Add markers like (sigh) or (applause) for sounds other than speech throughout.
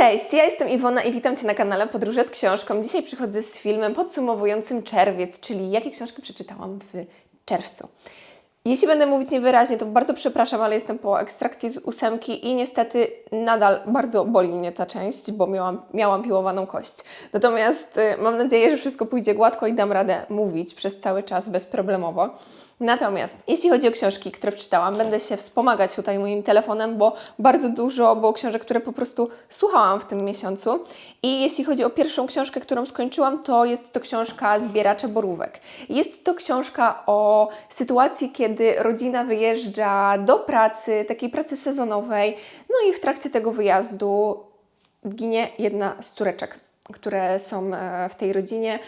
Cześć, ja jestem Iwona i witam Cię na kanale Podróże z Książką. Dzisiaj przychodzę z filmem podsumowującym czerwiec, czyli jakie książki przeczytałam w czerwcu. Jeśli będę mówić niewyraźnie, to bardzo przepraszam, ale jestem po ekstrakcji z ósemki i niestety nadal bardzo boli mnie ta część, bo miałam, miałam piłowaną kość. Natomiast y, mam nadzieję, że wszystko pójdzie gładko i dam radę mówić przez cały czas bezproblemowo. Natomiast jeśli chodzi o książki, które przeczytałam, będę się wspomagać tutaj moim telefonem, bo bardzo dużo było książek, które po prostu słuchałam w tym miesiącu. I jeśli chodzi o pierwszą książkę, którą skończyłam, to jest to książka Zbieracze Borówek. Jest to książka o sytuacji, kiedy rodzina wyjeżdża do pracy, takiej pracy sezonowej, no i w trakcie tego wyjazdu ginie jedna z córeczek, które są e, w tej rodzinie.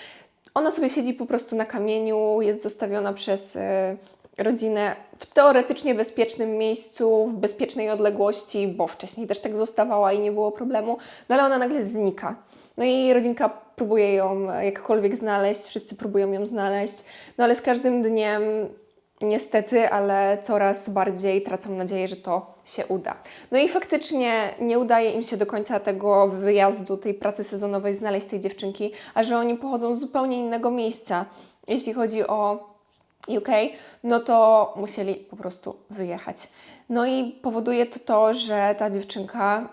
Ona sobie siedzi po prostu na kamieniu, jest zostawiona przez e, rodzinę w teoretycznie bezpiecznym miejscu, w bezpiecznej odległości, bo wcześniej też tak zostawała i nie było problemu, no ale ona nagle znika. No i rodzinka próbuje ją jakkolwiek znaleźć, wszyscy próbują ją znaleźć, no ale z każdym dniem niestety, ale coraz bardziej tracą nadzieję, że to się uda. No i faktycznie nie udaje im się do końca tego wyjazdu, tej pracy sezonowej znaleźć tej dziewczynki, a że oni pochodzą z zupełnie innego miejsca, jeśli chodzi o UK, no to musieli po prostu wyjechać. No i powoduje to to, że ta dziewczynka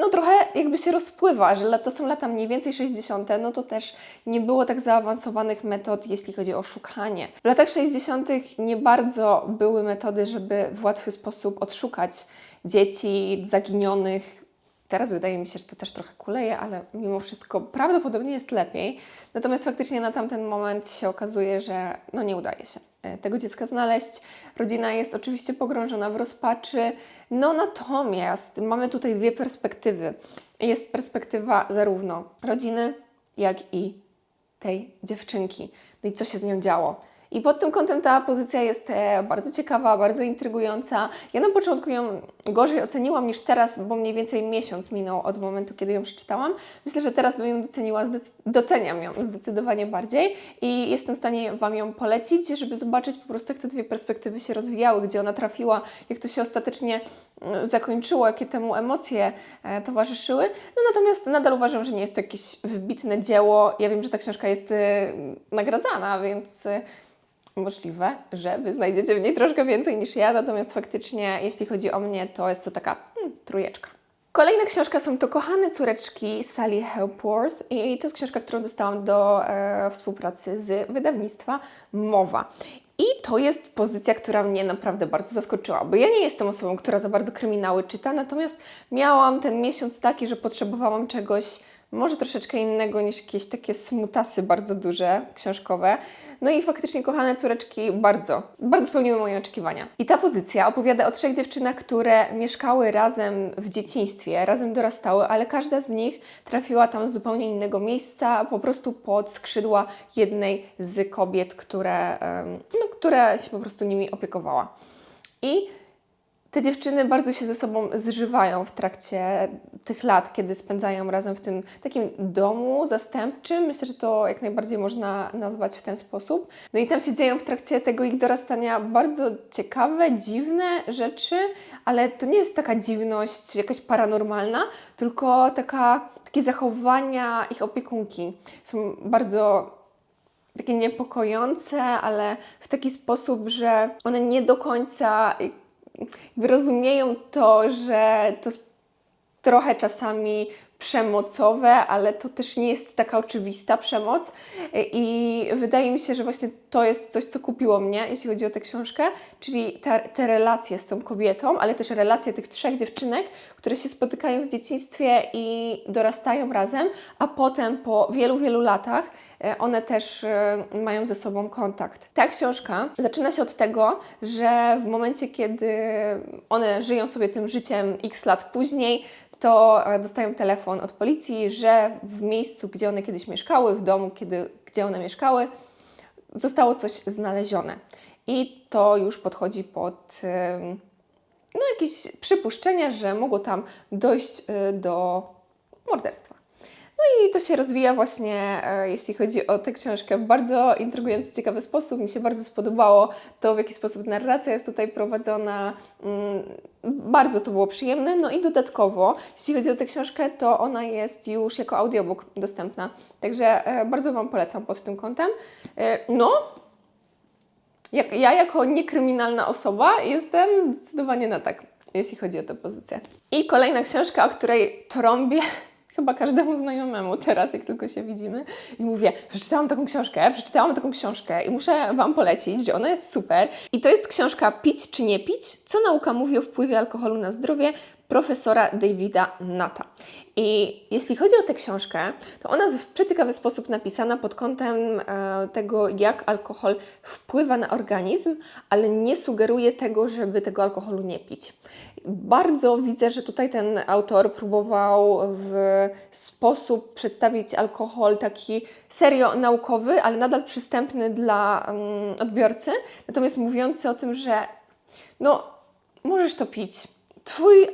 no trochę jakby się rozpływa, że to są lata mniej więcej 60., no to też nie było tak zaawansowanych metod, jeśli chodzi o szukanie. W latach 60. nie bardzo były metody, żeby w łatwy sposób odszukać dzieci zaginionych. Teraz wydaje mi się, że to też trochę kuleje, ale mimo wszystko prawdopodobnie jest lepiej. Natomiast faktycznie na tamten moment się okazuje, że no nie udaje się tego dziecka znaleźć. Rodzina jest oczywiście pogrążona w rozpaczy. No natomiast mamy tutaj dwie perspektywy. Jest perspektywa zarówno rodziny, jak i tej dziewczynki. No i co się z nią działo? I pod tym kątem ta pozycja jest e, bardzo ciekawa, bardzo intrygująca. Ja na początku ją gorzej oceniłam niż teraz, bo mniej więcej miesiąc minął od momentu, kiedy ją przeczytałam. Myślę, że teraz bym ją doceniła, doceniam ją zdecydowanie bardziej i jestem w stanie Wam ją polecić, żeby zobaczyć po prostu, jak te dwie perspektywy się rozwijały, gdzie ona trafiła, jak to się ostatecznie mm, zakończyło, jakie temu emocje e, towarzyszyły. No natomiast nadal uważam, że nie jest to jakieś wybitne dzieło. Ja wiem, że ta książka jest e, nagradzana, więc możliwe, że Wy znajdziecie w niej troszkę więcej niż ja, natomiast faktycznie, jeśli chodzi o mnie, to jest to taka hmm. Kolejna książka są to Kochane córeczki Sally Hepworth i to jest książka, którą dostałam do e, współpracy z wydawnictwa Mowa. I to jest pozycja, która mnie naprawdę bardzo zaskoczyła, bo ja nie jestem osobą, która za bardzo kryminały czyta, natomiast miałam ten miesiąc taki, że potrzebowałam czegoś może troszeczkę innego niż jakieś takie smutasy bardzo duże, książkowe. No i faktycznie kochane córeczki bardzo, bardzo spełniły moje oczekiwania. I ta pozycja opowiada o trzech dziewczynach, które mieszkały razem w dzieciństwie, razem dorastały, ale każda z nich trafiła tam z zupełnie innego miejsca, po prostu pod skrzydła jednej z kobiet, które, no, która się po prostu nimi opiekowała. I te dziewczyny bardzo się ze sobą zżywają w trakcie tych lat, kiedy spędzają razem w tym takim domu zastępczym. Myślę, że to jak najbardziej można nazwać w ten sposób. No i tam się dzieją w trakcie tego ich dorastania bardzo ciekawe, dziwne rzeczy, ale to nie jest taka dziwność jakaś paranormalna, tylko taka, takie zachowania ich opiekunki. Są bardzo takie niepokojące, ale w taki sposób, że one nie do końca rozumieją to, że to trochę czasami przemocowe, ale to też nie jest taka oczywista przemoc i wydaje mi się, że właśnie to jest coś, co kupiło mnie, jeśli chodzi o tę książkę, czyli te, te relacje z tą kobietą, ale też relacje tych trzech dziewczynek, które się spotykają w dzieciństwie i dorastają razem, a potem po wielu, wielu latach e, one też e, mają ze sobą kontakt. Ta książka zaczyna się od tego, że w momencie, kiedy one żyją sobie tym życiem x lat później, to e, dostają telefon od policji, że w miejscu, gdzie one kiedyś mieszkały, w domu, kiedy, gdzie one mieszkały, zostało coś znalezione. I to już podchodzi pod no, jakieś przypuszczenia, że mogło tam dojść e, do morderstwa. No i to się rozwija właśnie, e, jeśli chodzi o tę książkę, w bardzo intrygujący, ciekawy sposób. Mi się bardzo spodobało to, w jaki sposób narracja jest tutaj prowadzona. Mm, Bardzo to było przyjemne. No i dodatkowo, jeśli chodzi o tę książkę, to ona jest już jako audiobook dostępna. Także e, bardzo Wam polecam pod tym kątem. E, No, ja jako niekryminalna osoba jestem zdecydowanie na tak, jeśli chodzi o tę pozycję. I kolejna książka, o której trąbię chyba każdemu znajomemu teraz, jak tylko się widzimy i mówię, przeczytałam taką książkę, przeczytałam taką książkę i muszę Wam polecić, że ona jest super. I to jest książka Pić czy nie pić? Co nauka mówi o wpływie alkoholu na zdrowie? profesora Davida Nata. I jeśli chodzi o tę książkę, to ona jest w przeciekawy sposób napisana pod kątem e, tego, jak alkohol wpływa na organizm, ale nie sugeruje tego, żeby tego alkoholu nie pić. Bardzo widzę, że tutaj ten autor próbował w sposób przedstawić alkohol taki serio naukowy, ale nadal przystępny dla mm, odbiorcy, natomiast mówiący o tym, że no, możesz to pić. Twój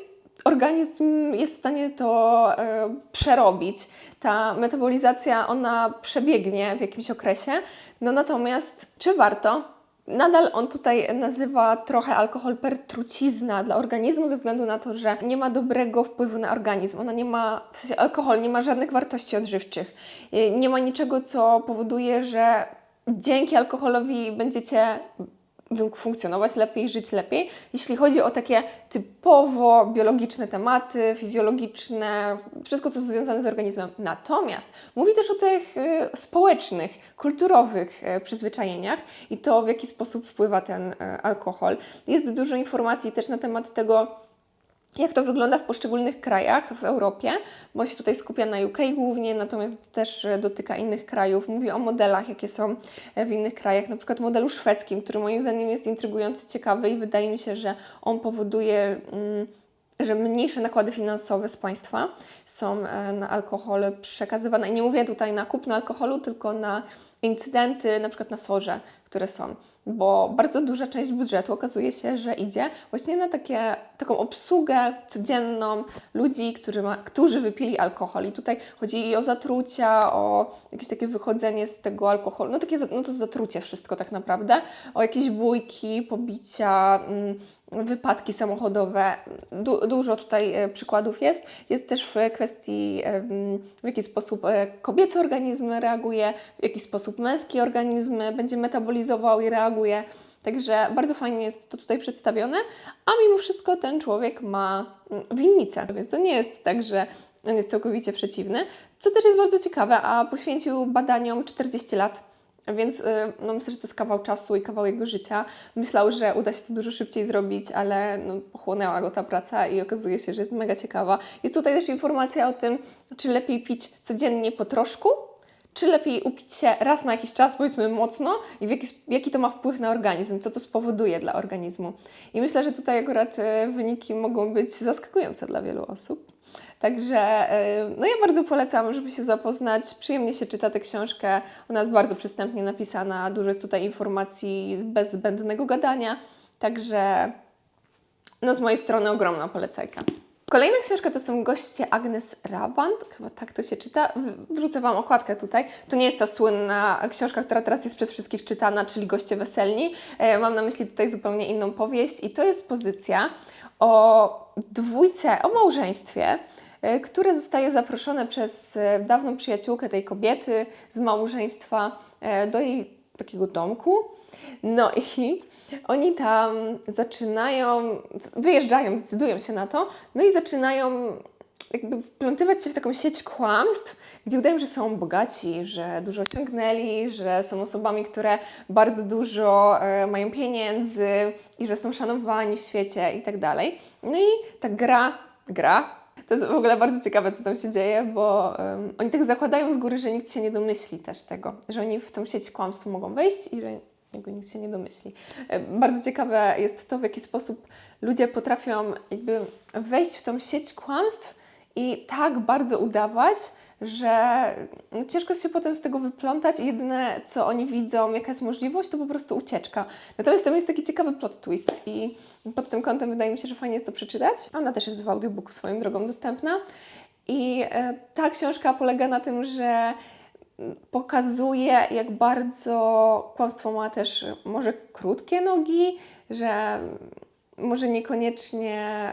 organizm jest w stanie to e, przerobić. Ta metabolizacja, ona przebiegnie w jakimś okresie. No natomiast, czy warto? Nadal on tutaj nazywa trochę alkohol pertrucizna dla organizmu, ze względu na to, że nie ma dobrego wpływu na organizm. Ona nie ma, w sensie alkohol nie ma żadnych wartości odżywczych. Nie ma niczego, co powoduje, że dzięki alkoholowi będziecie funkcjonować lepiej, żyć lepiej. Jeśli chodzi o takie typowo biologiczne tematy, fizjologiczne, wszystko co jest związane z organizmem. Natomiast mówi też o tych e, społecznych, kulturowych e, przyzwyczajeniach i to, w jaki sposób wpływa ten e, alkohol. Jest dużo informacji też na temat tego, jak to wygląda w poszczególnych krajach w Europie, bo się tutaj skupia na UK głównie, natomiast też e, dotyka innych krajów. Mówi o modelach, jakie są e, w innych krajach, na przykład modelu szwedzkim, który moim zdaniem jest intrygujący, ciekawy i wydaje mi się, że on powoduje. Mm, że mniejsze nakłady finansowe z państwa są e, na alkohol przekazywane. I nie mówię tutaj na kupno alkoholu, tylko na incydenty, na przykład na sorze, które są bo bardzo duża część budżetu okazuje się, że idzie właśnie na takie, taką obsługę codzienną ludzi, którzy, ma, którzy wypili alkohol. I tutaj chodzi i o zatrucia, o jakieś takie wychodzenie z tego alkoholu, no takie no to zatrucie wszystko tak naprawdę, o jakieś bójki, pobicia, mm, wypadki samochodowe. Du dużo tutaj e, przykładów jest. Jest też w kwestii, e, w jaki sposób e, kobiecy organizm reaguje, w jaki sposób męski organizm będzie i reaguje. Także bardzo fajnie jest to tutaj przedstawione, a mimo wszystko ten człowiek ma mm, winnicę, więc to nie jest tak, że on jest całkowicie przeciwny, co też jest bardzo ciekawe, a poświęcił badaniom 40 lat więc y, no, myślę, że to jest kawał czasu i kawał jego życia. Myślał, że uda się to dużo szybciej zrobić, ale no, pochłonęła go ta praca i okazuje się, że jest mega ciekawa. Jest tutaj też informacja o tym, czy lepiej pić codziennie po troszku, czy lepiej upić się raz na jakiś czas, powiedzmy mocno, i jaki, jaki to ma wpływ na organizm, co to spowoduje dla organizmu. I myślę, że tutaj akurat y, wyniki mogą być zaskakujące dla wielu osób. Także y, no ja bardzo polecam, żeby się zapoznać. Przyjemnie się czyta tę książkę. Ona jest bardzo przystępnie napisana. Dużo jest tutaj informacji bez zbędnego gadania. Także no z mojej strony ogromna polecajka. Kolejna książka to są goście Agnes Rabant, chyba tak to się czyta. Wrzucę Wam okładkę tutaj. To nie jest ta słynna książka, która teraz jest przez wszystkich czytana, czyli Goście Weselni. E, mam na myśli tutaj zupełnie inną powieść i to jest pozycja o dwójce, o małżeństwie, e, które zostaje zaproszone przez e, dawną przyjaciółkę tej kobiety z małżeństwa do jej takiego domku. No i oni tam zaczynają, wyjeżdżają, decydują się na to, no i zaczynają jakby wplątywać się w taką sieć kłamstw, gdzie udają, że są bogaci, że dużo osiągnęli, że są osobami, które bardzo dużo e, mają pieniędzy i że są szanowani w świecie i tak dalej. No i ta gra, gra, to jest w ogóle bardzo ciekawe, co tam się dzieje, bo oni tak zakładają z góry, że nikt się nie domyśli też tego, że oni w tą sieć kłamstw mogą wejść i że jakby nikt się nie domyśli. E, bardzo ciekawe jest to, w jaki sposób ludzie potrafią jakby wejść w tą sieć kłamstw i tak bardzo udawać, że no, ciężko się potem z tego wyplątać i jedyne, co oni widzą, jaka jest możliwość, to po prostu ucieczka. Natomiast tam jest taki ciekawy plot twist i pod tym kątem wydaje mi się, że fajnie jest to przeczytać. Ona też jest w audiobooku swoją drogą dostępna. I e, ta książka polega na tym, że pokazuje, jak bardzo kłamstwo ma też może krótkie nogi, że może niekoniecznie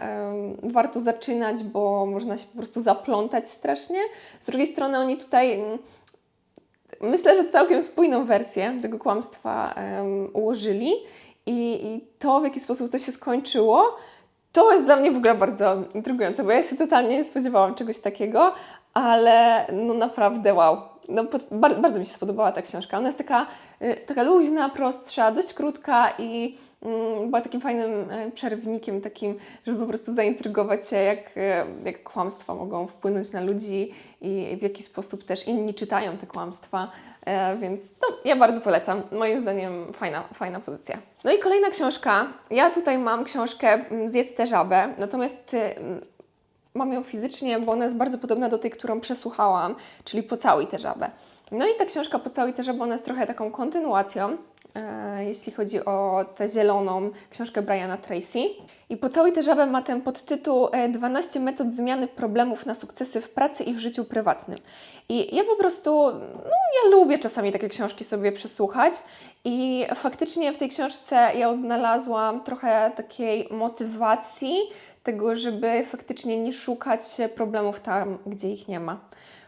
warto zaczynać, bo można się po prostu zaplątać strasznie. Z drugiej strony oni tutaj mm, myślę, że całkiem spójną wersję tego kłamstwa ułożyli i, i to, w jaki sposób to się skończyło, to jest dla mnie w ogóle bardzo intrygujące, bo ja się totalnie nie spodziewałam czegoś takiego, ale no naprawdę wow. No, bardzo mi się spodobała ta książka. Ona jest taka, y, taka luźna, prostsza, dość krótka i mm, była takim fajnym y, przerwnikiem, takim, żeby po prostu zaintrygować się, jak, y, jak kłamstwa mogą wpłynąć na ludzi i w jaki sposób też inni czytają te kłamstwa. E, więc no, ja bardzo polecam. Moim zdaniem fajna, fajna pozycja. No i kolejna książka. Ja tutaj mam książkę mm, Zjedz tę żabę, natomiast mam ją fizycznie, bo ona jest bardzo podobna do tej, którą przesłuchałam, czyli Pocałuj tę żabę. No i ta książka Pocałuj tę żabę, ona jest trochę taką kontynuacją, e, jeśli chodzi o tę zieloną książkę Briana Tracy. I Pocałuj tę żabę ma ten podtytuł e, 12 metod zmiany problemów na sukcesy w pracy i w życiu prywatnym. I ja po prostu, no ja lubię czasami takie książki sobie przesłuchać i faktycznie w tej książce ja odnalazłam trochę takiej motywacji tego, żeby faktycznie nie szukać problemów tam, gdzie ich nie ma.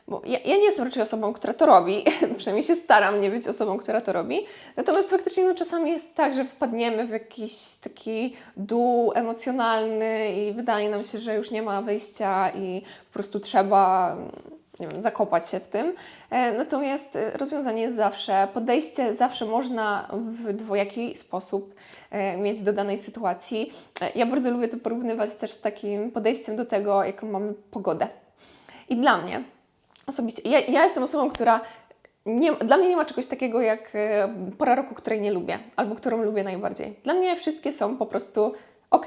Bo ja, ja nie jestem raczej osobą, która to robi, (laughs) przynajmniej się staram nie być osobą, która to robi. Natomiast faktycznie no, czasami jest tak, że wpadniemy w jakiś taki dół emocjonalny i wydaje nam się, że już nie ma wyjścia i po prostu trzeba nie wiem, zakopać się w tym. E, Natomiast e, rozwiązanie jest zawsze, podejście zawsze można w dwojaki sposób e, mieć do danej sytuacji. Ja bardzo lubię to porównywać też z takim podejściem do tego, jaką mamy pogodę. I dla mnie osobiście, ja, ja jestem osobą, która nie, dla mnie nie ma czegoś takiego jak pora roku, której nie lubię, albo którą lubię najbardziej. Dla mnie wszystkie są po prostu ok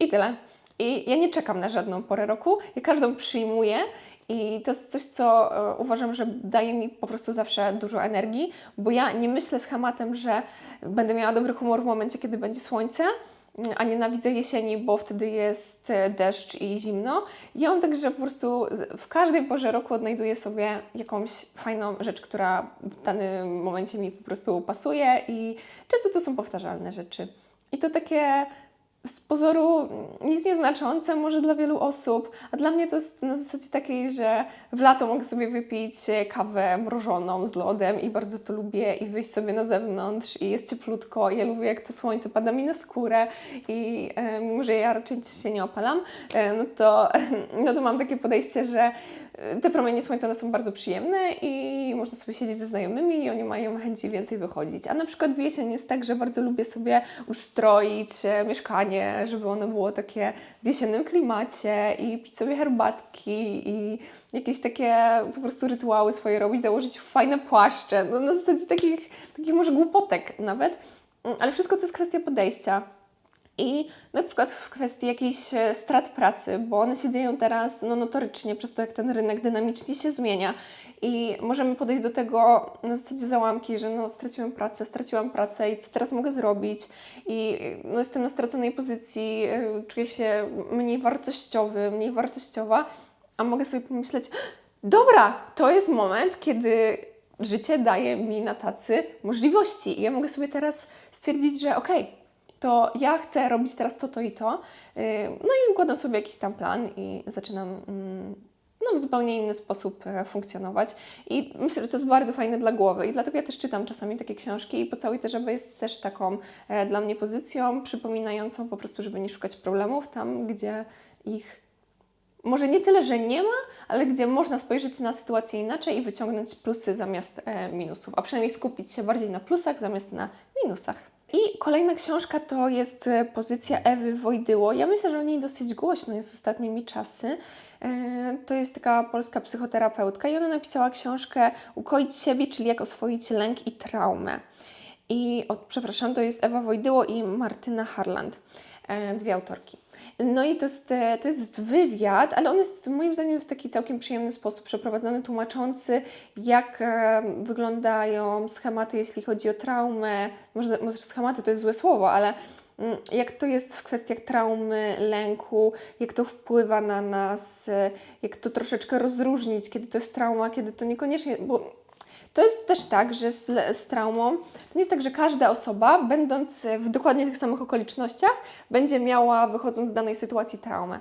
i tyle. I ja nie czekam na żadną porę roku, ja każdą przyjmuję i to jest coś, co e, uważam, że daje mi po prostu zawsze dużo energii, bo ja nie myślę schematem, że będę miała dobry humor w momencie, kiedy będzie słońce, mm, a nienawidzę jesieni, bo wtedy jest e, deszcz i zimno. Ja mam tak, że po prostu w każdej porze roku odnajduję sobie jakąś fajną rzecz, która w danym momencie mi po prostu pasuje i często to są powtarzalne rzeczy. I to takie z pozoru nic nieznaczące może dla wielu osób, a dla mnie to jest na zasadzie takiej, że w lato mogę sobie wypić kawę mrożoną z lodem i bardzo to lubię i wyjść sobie na zewnątrz i jest cieplutko. Ja lubię jak to słońce pada mi na skórę i e, mimo, że ja raczej się nie opalam, e, no, to, (laughs) no to mam takie podejście, że e, te promienie słońca są bardzo przyjemne i można sobie siedzieć ze znajomymi i oni mają chęci więcej wychodzić. A na przykład w jesień jest tak, że bardzo lubię sobie ustroić e, mieszkanie, żeby ono było takie w jesiennym klimacie i pić sobie herbatki i jakieś takie po prostu rytuały swoje robić, założyć fajne płaszcze, no na zasadzie takich, takich może głupotek nawet, Mm, ale wszystko to jest kwestia podejścia. I na przykład w kwestii jakichś e, strat pracy, bo one się dzieją teraz no, notorycznie przez to, jak ten rynek dynamicznie się zmienia. I możemy podejść do tego na zasadzie załamki, że no, straciłem pracę, straciłam pracę i co teraz mogę zrobić? I no, jestem na straconej pozycji, e, czuję się mniej wartościowy, mniej wartościowa, a mogę sobie pomyśleć, dobra, to jest moment, kiedy życie daje mi na tacy możliwości. I ja mogę sobie teraz stwierdzić, że okej, to ja chcę robić teraz to, to i to. Yy, No i układam sobie jakiś tam plan i zaczynam mm, no, w zupełnie inny sposób e, funkcjonować. I myślę, że to jest bardzo fajne dla głowy. I dlatego ja też czytam czasami takie książki i po całej tej żeby jest też taką e, dla mnie pozycją przypominającą po prostu, żeby nie szukać problemów tam, gdzie ich może nie tyle, że nie ma, ale gdzie można spojrzeć na sytuację inaczej i wyciągnąć plusy zamiast e, minusów, a przynajmniej skupić się bardziej na plusach zamiast na minusach. I kolejna książka to jest e, pozycja Ewy Wojdyło. Ja myślę, że o niej dosyć głośno jest ostatnimi czasy. E, To jest taka polska psychoterapeutka i ona napisała książkę Ukoić siebie, czyli jak oswoić lęk i traumę. I, o, przepraszam, to jest Ewa Wojdyło i Martyna Harland, e, dwie autorki. No i to jest, e, to jest wywiad, ale on jest moim zdaniem w taki całkiem przyjemny sposób przeprowadzony, tłumaczący, jak e, wyglądają schematy, jeśli chodzi o traumę. Może, może schematy to jest złe słowo, ale mm, jak to jest w kwestiach traumy, lęku, jak to wpływa na nas, e, jak to troszeczkę rozróżnić, kiedy to jest trauma, kiedy to niekoniecznie, bo to jest też tak, że z, z traumą to nie jest tak, że każda osoba, będąc w dokładnie tych samych okolicznościach, będzie miała, wychodząc z danej sytuacji, traumę.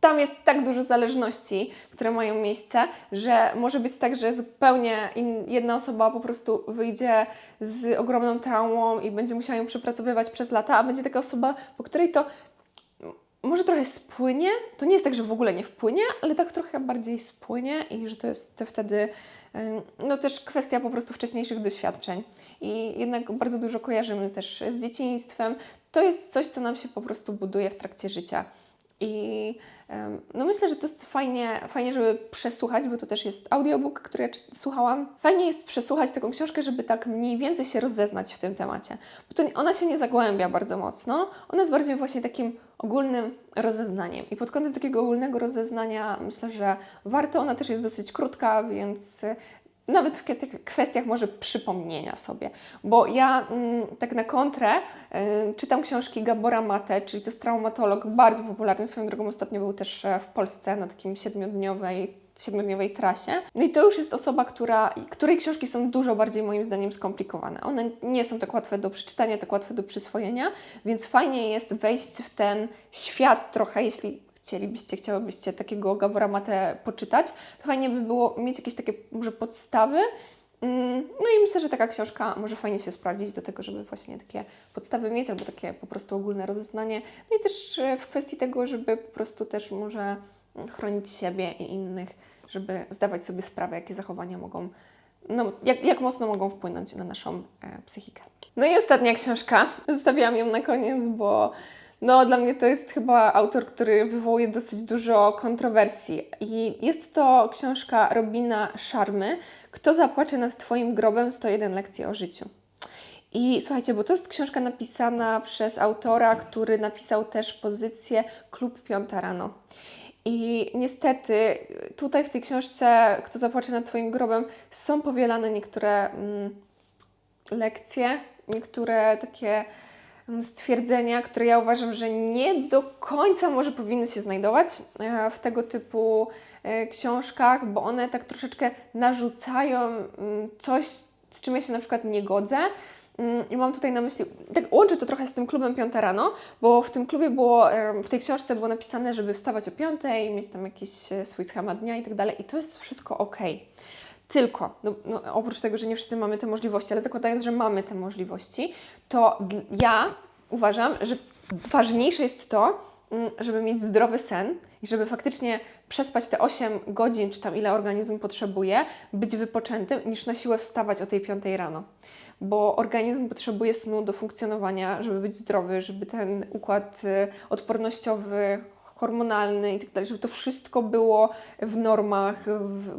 Tam jest tak dużo zależności, które mają miejsce, że może być tak, że zupełnie in, jedna osoba po prostu wyjdzie z ogromną traumą i będzie musiała ją przepracowywać przez lata, a będzie taka osoba, po której to może trochę spłynie. To nie jest tak, że w ogóle nie wpłynie, ale tak trochę bardziej spłynie i że to jest wtedy no też kwestia po prostu wcześniejszych doświadczeń. I jednak bardzo dużo kojarzymy też z dzieciństwem. To jest coś, co nam się po prostu buduje w trakcie życia. I no myślę, że to jest fajnie, fajnie, żeby przesłuchać, bo to też jest audiobook, który ja słuchałam. Fajnie jest przesłuchać taką książkę, żeby tak mniej więcej się rozeznać w tym temacie. Bo to, ona się nie zagłębia bardzo mocno, ona jest bardziej właśnie takim ogólnym rozeznaniem. I pod kątem takiego ogólnego rozeznania myślę, że warto. Ona też jest dosyć krótka, więc nawet w kwestiach, kwestiach może przypomnienia sobie. Bo ja mm, tak na kontrę y, czytam książki Gabora Mate, czyli to jest traumatolog, bardzo popularny, swoją drogą ostatnio był też e, w Polsce na takim siedmiodniowej siedmiodniowej trasie. No i to już jest osoba, która, której książki są dużo bardziej moim zdaniem skomplikowane. One nie są tak łatwe do przeczytania, tak łatwe do przyswojenia, więc fajnie jest wejść w ten świat trochę, jeśli chcielibyście, chciałybyście takiego Gabora Mate poczytać, to fajnie by było mieć jakieś takie może podstawy. Mm, no i myślę, że taka książka może fajnie się sprawdzić do tego, żeby właśnie takie podstawy mieć, albo takie po prostu ogólne rozeznanie. No i też e, w kwestii tego, żeby po prostu też może chronić siebie i innych, żeby zdawać sobie sprawę, jakie zachowania mogą, no, jak, jak mocno mogą wpłynąć na naszą e, psychikę. No i ostatnia książka. Zostawiłam ją na koniec, bo no, dla mnie to jest chyba autor, który wywołuje dosyć dużo kontrowersji. I jest to książka Robina Szarmy Kto zapłacze nad Twoim grobem 101 lekcji o życiu. I słuchajcie, bo to jest książka napisana przez autora, który napisał też pozycję Klub Piąta Rano. I niestety tutaj w tej książce Kto zapłacze nad Twoim grobem są powielane niektóre mm, lekcje, niektóre takie stwierdzenia, które ja uważam, że nie do końca może powinny się znajdować e, w tego typu e, książkach, bo one tak troszeczkę narzucają coś, z czym ja się na przykład nie godzę. I mam tutaj na myśli, tak łączę to trochę z tym klubem Piąta rano, bo w tym klubie było, w tej książce było napisane, żeby wstawać o piątej, mieć tam jakiś e, swój schemat dnia i tak dalej i to jest wszystko ok. Tylko, no, no, oprócz tego, że nie wszyscy mamy te możliwości, ale zakładając, że mamy te możliwości, to ja uważam, że ważniejsze jest to, mm, żeby mieć zdrowy sen i żeby faktycznie przespać te 8 godzin, czy tam ile organizm potrzebuje, być wypoczętym, niż na siłę wstawać o tej 5 rano. Bo organizm potrzebuje snu do funkcjonowania, żeby być zdrowy, żeby ten układ y, odpornościowy, hormonalny i tak dalej, żeby to wszystko było w normach,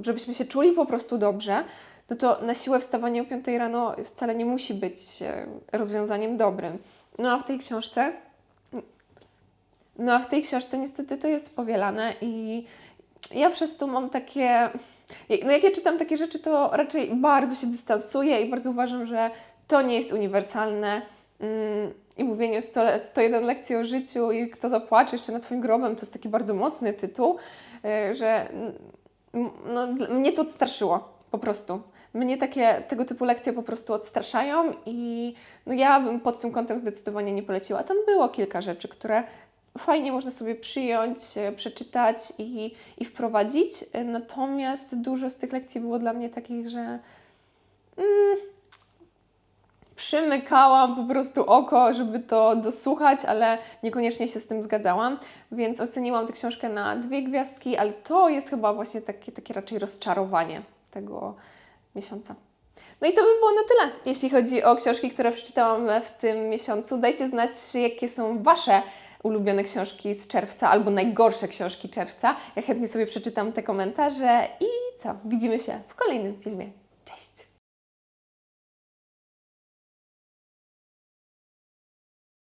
żebyśmy się czuli po prostu dobrze, no to na siłę wstawanie o 5 rano wcale nie musi być e, rozwiązaniem dobrym. No a w tej książce, no a w tej książce niestety to jest powielane i ja przez to mam takie, no jak ja czytam takie rzeczy, to raczej bardzo się dystansuję i bardzo uważam, że to nie jest uniwersalne. Mm, i mówienie 100, 101 lekcji o życiu i kto zapłacze jeszcze nad Twoim grobem, to jest taki bardzo mocny tytuł, e, że no, mnie to odstraszyło po prostu. Mnie takie, tego typu lekcje po prostu odstraszają i no ja bym pod tym kątem zdecydowanie nie poleciła. Tam było kilka rzeczy, które fajnie można sobie przyjąć, e, przeczytać i, i wprowadzić, e, natomiast dużo z tych lekcji było dla mnie takich, że mm, przymykałam po prostu oko, żeby to dosłuchać, ale niekoniecznie się z tym zgadzałam, więc oceniłam tę książkę na dwie gwiazdki, ale to jest chyba właśnie takie, takie raczej rozczarowanie tego miesiąca. No i to by było na tyle, jeśli chodzi o książki, które przeczytałam w tym miesiącu. Dajcie znać, jakie są Wasze ulubione książki z czerwca albo najgorsze książki czerwca. Ja chętnie sobie przeczytam te komentarze i co? Widzimy się w kolejnym filmie.